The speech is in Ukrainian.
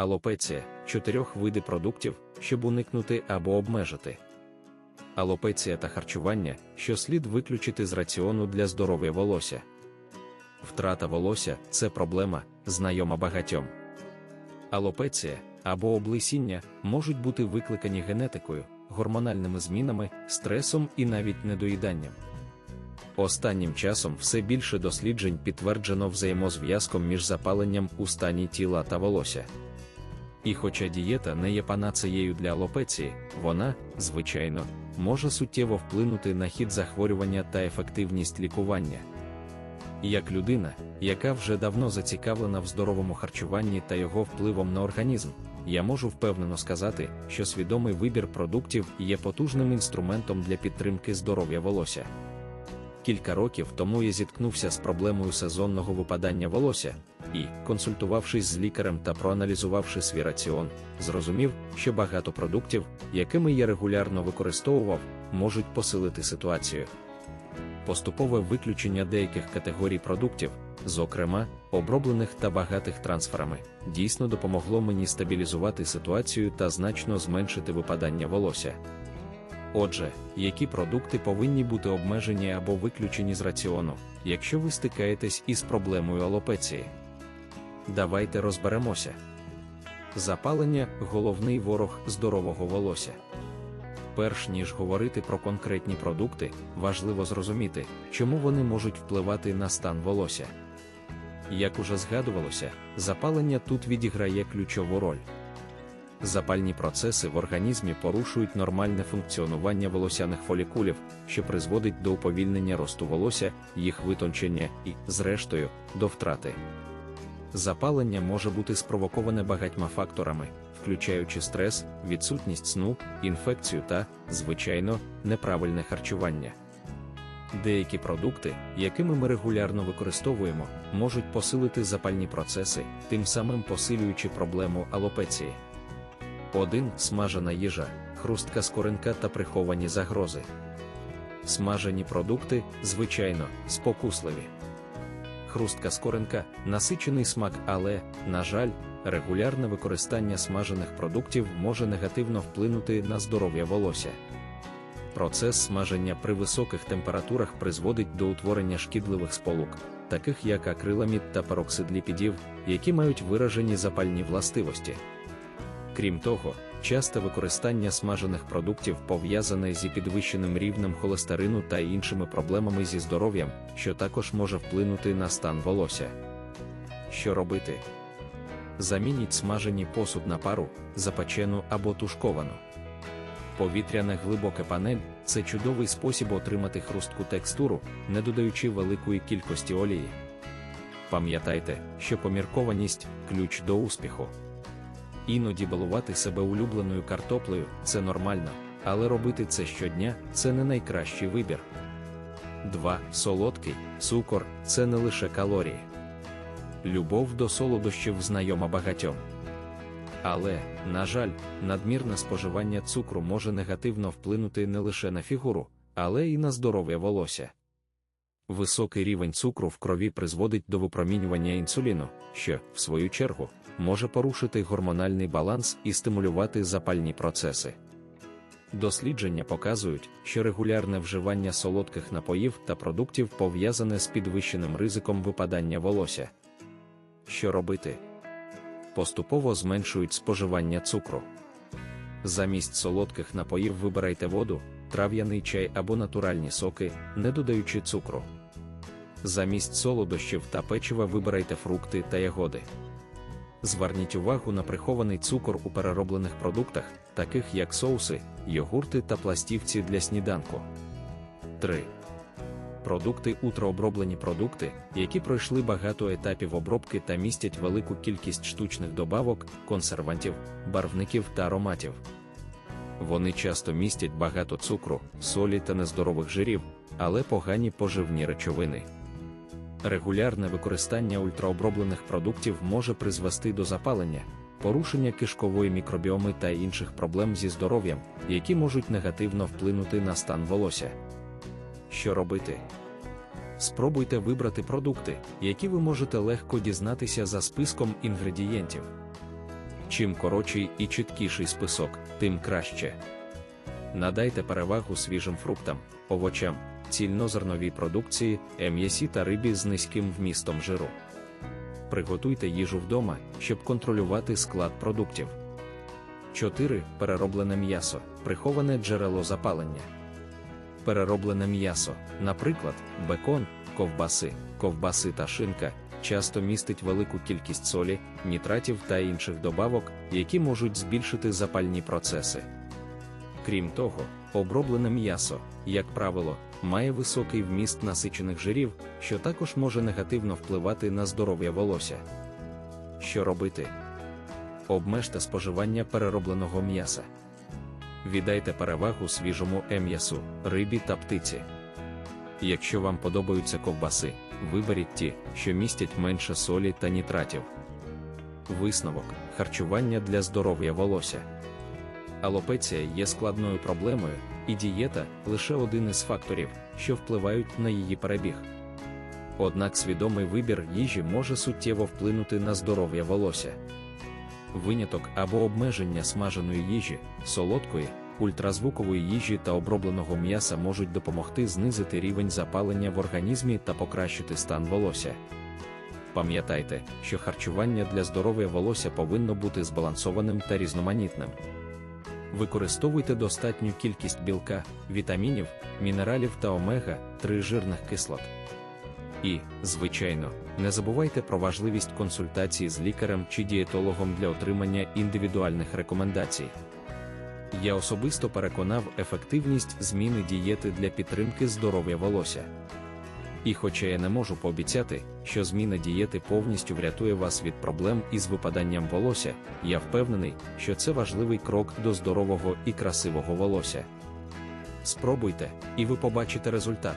Алопеція чотирьох види продуктів, щоб уникнути або обмежити. Алопеція та харчування, що слід виключити з раціону для здоров'я волосся. Втрата волосся це проблема, знайома багатьом. Алопеція або облисіння можуть бути викликані генетикою, гормональними змінами, стресом і навіть недоїданням. Останнім часом все більше досліджень підтверджено взаємозв'язком між запаленням у стані тіла та волосся. І хоча дієта не є панацеєю для алопеції, вона, звичайно, може суттєво вплинути на хід захворювання та ефективність лікування. Як людина, яка вже давно зацікавлена в здоровому харчуванні та його впливом на організм, я можу впевнено сказати, що свідомий вибір продуктів є потужним інструментом для підтримки здоров'я волосся. Кілька років тому я зіткнувся з проблемою сезонного випадання волосся і, консультувавшись з лікарем та проаналізувавши свій раціон, зрозумів, що багато продуктів, якими я регулярно використовував, можуть посилити ситуацію. Поступове виключення деяких категорій продуктів, зокрема, оброблених та багатих трансферами, дійсно допомогло мені стабілізувати ситуацію та значно зменшити випадання волосся. Отже, які продукти повинні бути обмежені або виключені з раціону, якщо ви стикаєтесь із проблемою алопеції? Давайте розберемося. Запалення головний ворог здорового волосся. Перш ніж говорити про конкретні продукти, важливо зрозуміти, чому вони можуть впливати на стан волосся. Як уже згадувалося, запалення тут відіграє ключову роль. Запальні процеси в організмі порушують нормальне функціонування волосяних фолікулів, що призводить до уповільнення росту волосся, їх витончення і, зрештою, до втрати. Запалення може бути спровоковане багатьма факторами, включаючи стрес, відсутність сну, інфекцію та, звичайно, неправильне харчування. Деякі продукти, якими ми регулярно використовуємо, можуть посилити запальні процеси, тим самим посилюючи проблему алопеції. 1. Смажена їжа, хрустка скоринка та приховані загрози. Смажені продукти, звичайно, спокусливі. Хрустка скоринка насичений смак, але, на жаль, регулярне використання смажених продуктів може негативно вплинути на здоров'я волосся. Процес смаження при високих температурах призводить до утворення шкідливих сполук, таких як акриламід та пероксид ліпідів, які мають виражені запальні властивості. Крім того, часте використання смажених продуктів пов'язане зі підвищеним рівнем холестерину та іншими проблемами зі здоров'ям, що також може вплинути на стан волосся. Що робити? Замініть смажені посуд на пару, запечену або тушковану. Повітряна глибока панель це чудовий спосіб отримати хрустку текстуру, не додаючи великої кількості олії. Пам'ятайте, що поміркованість ключ до успіху. Іноді балувати себе улюбленою картоплею це нормально, але робити це щодня це не найкращий вибір. 2. Солодкий цукор це не лише калорії. Любов до солодощів знайома багатьом. Але, на жаль, надмірне споживання цукру може негативно вплинути не лише на фігуру, але й на здоров'я волосся. Високий рівень цукру в крові призводить до випромінювання інсуліну, що, в свою чергу, може порушити гормональний баланс і стимулювати запальні процеси. Дослідження показують, що регулярне вживання солодких напоїв та продуктів пов'язане з підвищеним ризиком випадання волосся. Що робити? Поступово зменшують споживання цукру. Замість солодких напоїв вибирайте воду, трав'яний чай або натуральні соки, не додаючи цукру. Замість солодощів та печива вибирайте фрукти та ягоди. Зверніть увагу на прихований цукор у перероблених продуктах, таких як соуси, йогурти та пластівці для сніданку. 3. Продукти утрооброблені продукти, які пройшли багато етапів обробки та містять велику кількість штучних добавок, консервантів, барвників та ароматів. Вони часто містять багато цукру, солі та нездорових жирів, але погані поживні речовини. Регулярне використання ультраоброблених продуктів може призвести до запалення, порушення кишкової мікробіоми та інших проблем зі здоров'ям, які можуть негативно вплинути на стан волосся. Що робити? Спробуйте вибрати продукти, які ви можете легко дізнатися за списком інгредієнтів. Чим коротший і чіткіший список, тим краще. Надайте перевагу свіжим фруктам, овочам, цільнозерновій продукції, м'ясі та рибі з низьким вмістом жиру. Приготуйте їжу вдома, щоб контролювати склад продуктів. 4. Перероблене м'ясо, приховане джерело запалення. Перероблене м'ясо, наприклад, бекон, ковбаси, ковбаси та шинка, часто містить велику кількість солі, нітратів та інших добавок, які можуть збільшити запальні процеси. Крім того, оброблене м'ясо, як правило, має високий вміст насичених жирів, що також може негативно впливати на здоров'я волосся. Що робити? Обмежте споживання переробленого м'яса. Віддайте перевагу свіжому м'ясу, рибі та птиці. Якщо вам подобаються ковбаси, виберіть ті, що містять менше солі та нітратів. Висновок харчування для здоров'я волосся. Алопеція є складною проблемою, і дієта лише один із факторів, що впливають на її перебіг. Однак свідомий вибір їжі може суттєво вплинути на здоров'я волосся. Виняток або обмеження смаженої їжі, солодкої, ультразвукової їжі та обробленого м'яса можуть допомогти знизити рівень запалення в організмі та покращити стан волосся. Пам'ятайте, що харчування для здоров'я волосся повинно бути збалансованим та різноманітним. Використовуйте достатню кількість білка, вітамінів, мінералів та омега-3 жирних кислот. І, звичайно, не забувайте про важливість консультації з лікарем чи дієтологом для отримання індивідуальних рекомендацій. Я особисто переконав ефективність зміни дієти для підтримки здоров'я волосся. І хоча я не можу пообіцяти, що зміна дієти повністю врятує вас від проблем із випаданням волосся, я впевнений, що це важливий крок до здорового і красивого волосся. Спробуйте, і ви побачите результат.